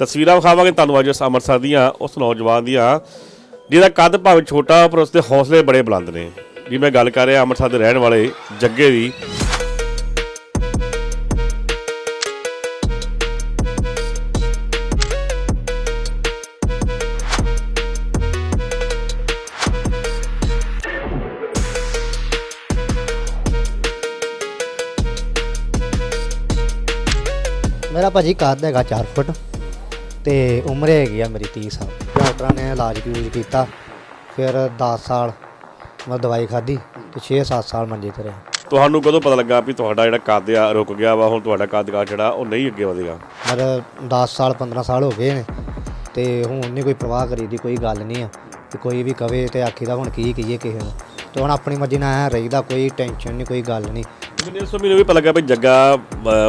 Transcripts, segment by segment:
ਤਸਵੀਰਾਂ ਵਿਖਾਵਾਂਗੇ ਤੁਹਾਨੂੰ ਅੱਜ ਉਸ ਅੰਮ੍ਰਿਤਸਰ ਦੀਆਂ, ਉਸ ਨੌਜਵਾਨ ਦੀਆਂ, ਜਿਹਦਾ ਕੱਦ ਭਾਵੇਂ ਛੋਟਾ ਪਰ ਉਸਦੇ ਹੌਸਲੇ ਬੜੇ ਬੁਲੰਦ ਨੇ। ਜੀ, ਮੈਂ ਗੱਲ ਕਰ ਰਿਹਾ ਅੰਮ੍ਰਿਤਸਰ ਦੇ ਰਹਿਣ ਵਾਲੇ ਜੱਗੇ ਦੀ। ਮੇਰਾ ਭਾਜੀ ਕੱਦ ਹੈਗਾ 4 ਫੁੱਟ। ਤੇ ਉਮਰ ਹੈਗੀ ਆ ਮੇਰੀ 30 ਸਾਲ। ਡਾਕਟਰਾਂ ਨੇ ਇਲਾਜ ਯੂਜ਼ ਕੀਤਾ ਫਿਰ 10 ਸਾਲ ਮੈਂ ਦਵਾਈ ਖਾਧੀ ਤੇ 6-7 ਸਾਲ ਮੰਜੇ ਤੇ ਰਿਹਾ। ਤੁਹਾਨੂੰ ਕਦੋਂ ਪਤਾ ਲੱਗਾ ਵੀ ਤੁਹਾਡਾ ਜਿਹੜਾ ਕੱਦ ਆ ਰੁਕ ਗਿਆ ਵਾ ਹੁਣ ਤੁਹਾਡਾ ਕੱਦ ਕਾ ਜਿਹੜਾ ਉਹ ਨਹੀਂ ਅੱਗੇ ਵਧੇਗਾ? ਮੇਰੇ 10 ਸਾਲ 15 ਸਾਲ ਹੋ ਗਏ ਨੇ ਤੇ ਹੁਣ ਨਹੀਂ ਕੋਈ ਪ੍ਰਵਾਹ ਕਰੀਦੀ ਕੋਈ ਗੱਲ ਨਹੀਂ ਆ ਤੇ ਕੋਈ ਵੀ ਕਵੇ ਤੇ ਆਖੀਦਾ ਹੁਣ ਕੀ ਕਹੀਏ ਕਿਸੇ ਨੂੰ। ਤੇ ਹੁਣ ਆਪਣੀ ਮਰਜ਼ੀ ਨਾਲ ਐਂ ਰਹੀਦਾ ਕੋਈ ਟੈਨਸ਼ਨ ਨਹੀਂ ਕੋਈ ਗੱਲ ਨਹੀਂ। ਮੈਨੂੰ ਇਸ ਮੈਨੂੰ ਵੀ ਪਤਾ ਲੱਗਾ ਵੀ ਜੱਗਾ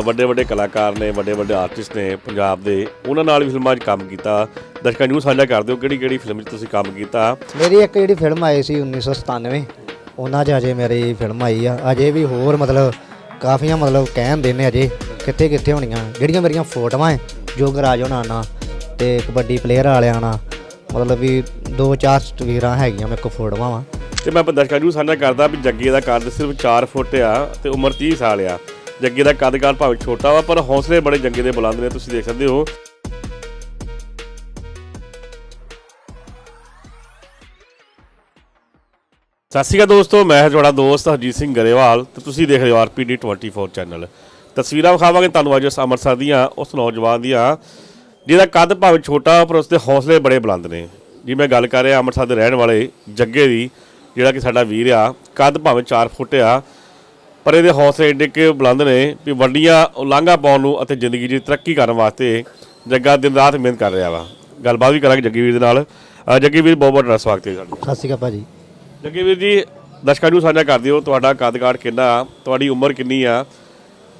ਵੱਡੇ ਵੱਡੇ ਕਲਾਕਾਰ ਨੇ, ਵੱਡੇ ਵੱਡੇ ਆਰਟਿਸਟ ਨੇ ਪੰਜਾਬ ਦੇ, ਉਹਨਾਂ ਨਾਲ ਵੀ ਫਿਲਮਾਂ 'ਚ ਕੰਮ ਕੀਤਾ। ਦਰਸ਼ਕਾਂ ਨੂੰ ਸਾਂਝਾ ਕਰ ਦਿਓ ਕਿਹੜੀ ਕਿਹੜੀ ਫਿਲਮ 'ਚ ਤੁਸੀਂ ਕੰਮ ਕੀਤਾ। ਮੇਰੀ ਇੱਕ ਜਿਹੜੀ ਫਿਲਮ ਆਈ ਸੀ 1997 ਉਹਨਾਂ 'ਚ ਅਜੇ ਮੇਰੀ ਫਿਲਮ ਆਈ ਆ। ਅਜੇ ਵੀ ਹੋਰ ਮਤਲਬ ਕਾਫੀਆਂ ਮਤਲਬ ਕਹਿਣ ਦੇ ਨੇ ਅਜੇ, ਕਿੱਥੇ ਕਿੱਥੇ ਹੋਣੀਆਂ। ਜਿਹੜੀਆਂ ਮੇਰੀਆਂ ਫੋਟੋਆਂ ਹੈ ਜੋਗਰਾਜ ਹੋਣਾ ਨਾਲ ਤੇ ਕਬੱਡੀ ਪਲੇਅਰ ਵਾਲਿਆਂ ਨਾਲ, ਮਤਲਬ ਵੀ ਦੋ ਚਾਰ ਤਸਵੀਰਾਂ ਹੈਗੀਆਂ ਮੇਰੇ ਕੋਲ ਫੋਟੋਆਂ ਵਾ। ਤੇ ਮੈਂ ਦਰਸ਼ਕਾਂ ਨੂੰ ਸਾਂਝਾ ਕਰਦਾ ਵੀ ਜੱਗੇ ਦਾ ਕੱਦ ਸਿਰਫ 4 ਫੁੱਟ ਆ ਤੇ ਉਮਰ 30 ਸਾਲ ਆ। ਜੱਗੇ ਦਾ ਕੱਦ ਕਾਲ ਭਾਵੇਂ ਛੋਟਾ ਵਾ, ਪਰ ਹੌਸਲੇ ਬੜੇ ਜੱਗੇ ਦੇ ਬੁਲੰਦ ਨੇ, ਤੁਸੀਂ ਦੇਖ ਸਕਦੇ ਹੋ। ਸਤਿ ਸ਼੍ਰੀ ਅਕਾਲ ਦੋਸਤੋ, ਮੈਂ ਹਾਂ ਤੁਹਾਡਾ ਦੋਸਤ ਹਰਜੀਤ ਸਿੰਘ ਗਰੇਵਾਲ ਤੇ ਤੁਸੀਂ ਦੇਖ ਰਹੇ ਹੋ ਆਰਪੀਡੀ 24 ਚੈਨਲ ਤਸਵੀਰਾਂ ਵਿਖਾਵਾਂਗੇ ਤੁਹਾਨੂੰ ਅੱਜ ਉਸ ਅੰਮ੍ਰਿਤਸਰ ਦੀਆਂ, ਉਸ ਨੌਜਵਾਨ ਦੀਆਂ, ਜਿਹਦਾ ਕੱਦ ਭਾਵੇਂ ਛੋਟਾ ਪਰ ਉਸਦੇ ਹੌਸਲੇ ਬੜੇ ਬੁਲੰਦ ਨੇ। ਜੀ ਮੈਂ ਗੱਲ ਕਰ ਰਿਹਾ ਅੰਮ੍ਰਿਤਸਰ ਦੇ ਰਹਿਣ ਵਾਲੇ ਜੱਗੇ ਦੀ ਜਿਹੜਾ ਕਿ ਸਾਡਾ ਵੀਰ ਆ ਕੱਦ ਭਾਵੇਂ 4 ਫੁੱਟ ਆ ਪਰ ਇਹਦੇ ਹੌਸਲੇ ਏਡੇ ਕਿ ਬੁਲੰਦ ਨੇ ਵੀ ਵੱਡੀਆਂ ਉਲਾਂਘਾ ਪਾਉਣ ਨੂੰ ਅਤੇ ਜ਼ਿੰਦਗੀ 'ਚ ਤਰੱਕੀ ਕਰਨ ਵਾਸਤੇ ਜੱਗਾ ਦਿਨ ਰਾਤ ਮਿਹਨਤ ਕਰ ਰਿਹਾ ਵਾ। ਗੱਲਬਾਤ ਵੀ ਕਰਾਂਗੇ ਜੱਗੀ ਵੀਰ ਦੇ ਨਾਲ। ਅ, ਜੱਗੀ ਵੀਰ ਬਹੁਤ ਬਹੁਤ ਤੁਹਾਡਾ ਸਵਾਗਤ ਹੈ ਸਾਡੇ ਸਤਿ ਸ਼੍ਰੀ ਅਕਾਲ ਭਾਜੀ। ਜੱਗੀ ਵੀਰ ਜੀ ਦਰਸ਼ਕਾਂ ਨੂੰ ਸਾਂਝਾ ਕਰ ਦਿਓ ਤੁਹਾਡਾ ਕੱਦ ਕਾਠ ਕਿੰਨਾ ਆ ਤੁਹਾਡੀ ਉਮਰ ਕਿੰਨੀ ਆ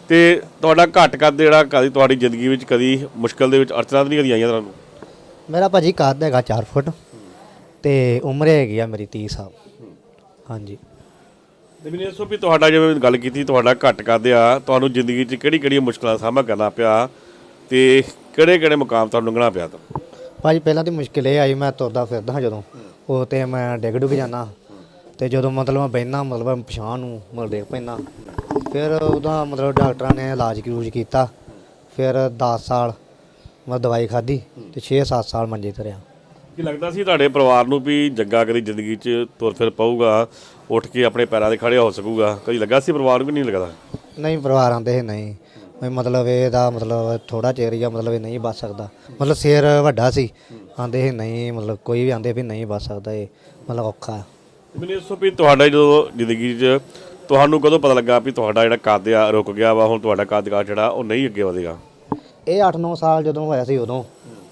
ਤੇ ਤੁਹਾਡਾ ਘੱਟ ਕੱਦ ਜਿਹੜਾ ਕਦੀ ਤੁਹਾਡੀ ਜ਼ਿੰਦਗੀ ਵਿੱਚ ਕਦੀ ਮੁਸ਼ਕਲ ਦੇ ਵਿੱਚ ਅੜਚਣਾਂ ਤਾਂ ਨਹੀਂ ਕਦੀ ਆਈਆਂ ਤੁਹਾਨੂੰ? ਮੇਰਾ ਭਾਜੀ ਕੱਦ ਹੈਗਾ 4 ਫੁੱਟ ਤੇ ਉਮਰ ਹੈਗੀ ਆ ਮੇਰੀ 30 ਸਾਲ। ਹਾਂਜੀ। ਤੇ ਮੈਨੂੰ ਦੱਸੋ ਵੀ ਤੁਹਾਡਾ ਜਿਵੇਂ ਗੱਲ ਕੀਤੀ ਤੁਹਾਡਾ ਘੱਟ ਕੱਦ ਆ ਤੁਹਾਨੂੰ ਜ਼ਿੰਦਗੀ 'ਚ ਕਿਹੜੀ ਕਿਹੜੀ ਮੁਸ਼ਕਲਾਂ ਦਾ ਸਾਹਮਣਾ ਕਰਨਾ ਪਿਆ ਤੇ ਕਿਹੜੇ ਕਿਹੜੇ ਮੁਕਾਮ ਤੁਹਾਨੂੰ ਲੰਘਣਾ ਪਿਆ ਤਾਂ ਭਾਜੀ ਪਹਿਲਾਂ ਤੇ ਮੁਸ਼ਕਿਲ ਇਹ ਆਈ ਮੈਂ ਤੁਰਦਾ ਫਿਰਦਾ ਹਾਂ ਜਦੋਂ। ਉਹ ਤੇ ਮੈਂ ਡਿੱਗ ਡੁੱਗ ਜਾਂਦਾ। ਤੇ ਜਦੋਂ ਮਤਲਬ ਮੈਂ ਬਹਿਨਾ ਮਤਲਬ ਪਛਾਣ ਨੂੰ ਮਤਲਬ ਡਿੱਗ ਪੈਂਦਾ। ਫਿਰ ਉਹਦਾ ਮਤਲਬ ਡਾਕਟਰਾਂ ਨੇ ਇਲਾਜ ਯੂਜ਼ ਕੀਤਾ। ਫਿਰ 10 ਸਾਲ ਮੈਂ ਦਵਾਈ ਖਾਧੀ ਤੇ 6-7 ਸਾਲ ਮੰਜੇ ਤੇ ਰਿਹਾ। ਕੀ ਲੱਗਦਾ ਸੀ ਤੁਹਾਡੇ ਪਰਿਵਾਰ ਨੂੰ ਵੀ ਜੱਗਾ ਕਦੀ ਜ਼ਿੰਦਗੀ 'ਚ ਤੁਰ ਫਿਰ ਪਊਗਾ ਉੱਠ ਕੇ ਆਪਣੇ ਪੈਰਾਂ 'ਤੇ ਖੜੇ ਹੋ ਸਕੂਗਾ? ਕਦੀ ਲੱਗਾ ਸੀ ਪਰਿਵਾਰ ਨੂੰ ਕਿ ਨਹੀਂ ਲੱਗਦਾ? ਨਹੀਂ ਪਰਿਵਾਰ ਆਂਦੇ ਨਹੀਂ। ਵੀ ਮਤਲਬ ਇਹਦਾ ਮਤਲਬ ਥੋੜਾ ਚਿਰ ਹੀ ਆ ਮਤਲਬ ਇਹ ਨਹੀਂ ਬਚ ਸਕਦਾ। ਮਤਲਬ ਸਿਰ ਵੱਡਾ ਸੀ ਆਂਦੇ ਸੀ ਨਹੀਂ ਮਤਲਬ ਕੋਈ ਵੀ ਆਂਦੇ ਵੀ ਨਹੀਂ ਬਚ ਸਕਦਾ ਇਹ ਮਤਲਬ ਔਖਾ। ਹੈ ਮੈਨੂੰ ਦੱਸੋ ਵੀ ਤੁਹਾਡਾ ਜਦੋਂ ਜ਼ਿੰਦਗੀ 'ਚ ਤੁਹਾਨੂੰ ਕਦੋਂ ਪਤਾ ਲੱਗਾ ਵੀ ਤੁਹਾਡਾ ਜਿਹੜਾ ਕੱਦ ਆ ਰੁਕ ਗਿਆ ਵਾ ਹੁਣ ਤੁਹਾਡਾ ਕੱਦ ਜਿਹੜਾ ਉਹ ਨਹੀਂ ਅੱਗੇ ਵਧੇਗਾ? ਇਹ 8-9 ਸਾਲ ਜਦੋਂ ਹੋਇਆ ਸੀ ਉਦੋਂ